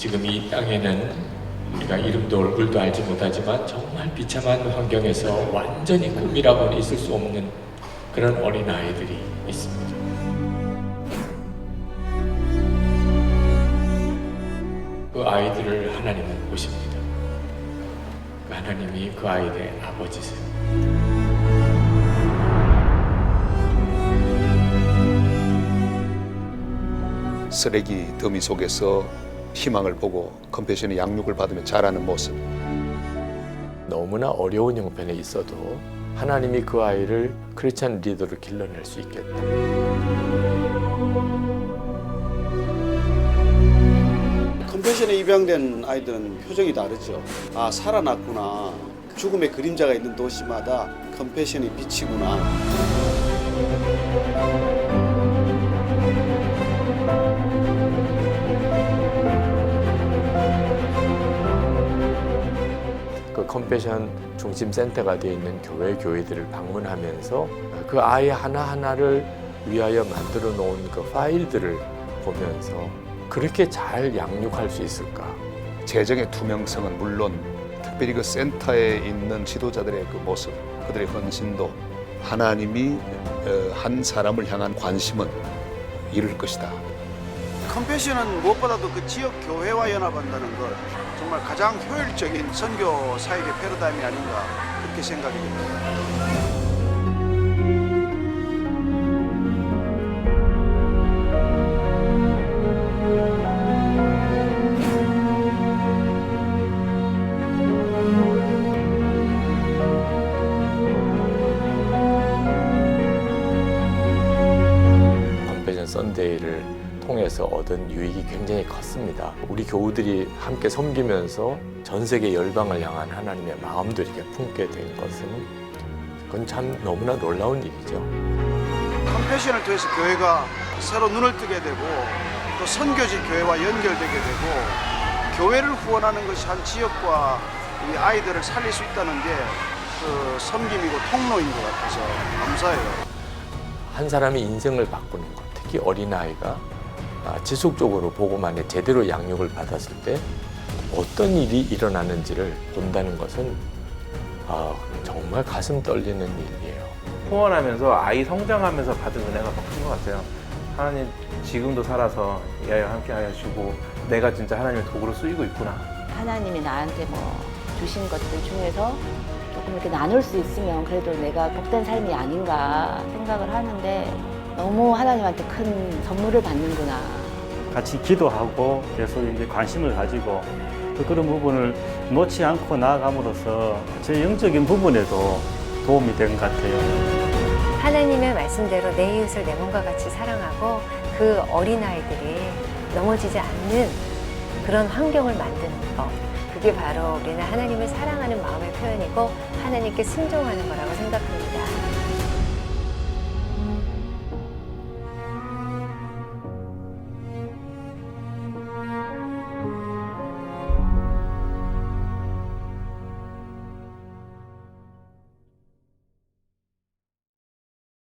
지금 이 땅에는 우리가 이름도 얼굴도 알지 못하지만 정말 비참한 환경에서 완전히 꿈이라고는 있을 수 없는 그런 어린 아이들이 있습니다. 그 아이들을 하나님은 보십니다. 그 하나님이 그 아이들의 아버지세요. 쓰레기 더미 속에서 희망을 보고 컴패션의 양육을 받으며 자라는 모습. 너무나 어려운 형편에 있어도 하나님이 그 아이를 크리스찬 리더로 길러낼 수 있겠다. 컴패션에 입양된 아이들은 표정이 다르죠. 아 살아났구나. 죽음의 그림자가 있는 도시마다 컴패션이 비치구나. 그 컴패션 중심 센터가 되어 있는 교회 교회들을 방문하면서 그 아이 하나하나를 위하여 만들어 놓은 그 파일들을 보면서 그렇게 잘 양육할 수 있을까? 재정의 투명성은 물론 특별히 그 센터에 있는 지도자들의 그 모습, 그들의 헌신도 하나님이 어, 한 사람을 향한 관심은 이룰 것이다. 컴패션은 무엇보다도 그 지역 교회와 연합한다는 것 정말 가장 효율적인 선교 사역의 패러다임이 아닌가 그렇게 생각이 됩니다. 썬데이를 통해서 얻은 유익이 굉장히 컸습니다. 우리 교우들이 함께 섬기면서 전 세계 열방을 향한 하나님의 마음도 이렇게 품게 된 것은 그건 참 너무나 놀라운 일이죠. 컴패션을 통해서 교회가 새로 눈을 뜨게 되고 또 선교지 교회와 연결되게 되고 교회를 후원하는 것이 한 지역과 이 아이들을 살릴 수 있다는 게 그 섬김이고 통로인 것 같아서 감사해요. 한 사람의 인생을 바꾸는 것, 특히 어린아이가 아, 지속적으로 보고만에 제대로 양육을 받았을 때 어떤 일이 일어나는지를 본다는 것은 아, 정말 가슴 떨리는 일이에요. 후원하면서 아이 성장하면서 받은 은혜가 더큰것 같아요. 하나님 지금도 살아서 이 아이와 함께 하시고 내가 진짜 하나님의 도구로 쓰이고 있구나. 하나님이 나한테 뭐 주신 것들 중에서 조금 이렇게 나눌 수 있으면 그래도 내가 복된 삶이 아닌가 생각을 하는데 너무 하나님한테 큰 선물을 받는구나. 같이 기도하고 계속 이제 관심을 가지고 또 그런 부분을 놓지 않고 나아감으로써 제 영적인 부분에도 도움이 된 것 같아요. 하나님의 말씀대로 내 이웃을 내 몸과 같이 사랑하고 그 어린아이들이 넘어지지 않는 그런 환경을 만드는 것. 그게 바로 우리는 하나님을 사랑하는 마음의 표현이고 하나님께 순종하는 거라고 생각합니다.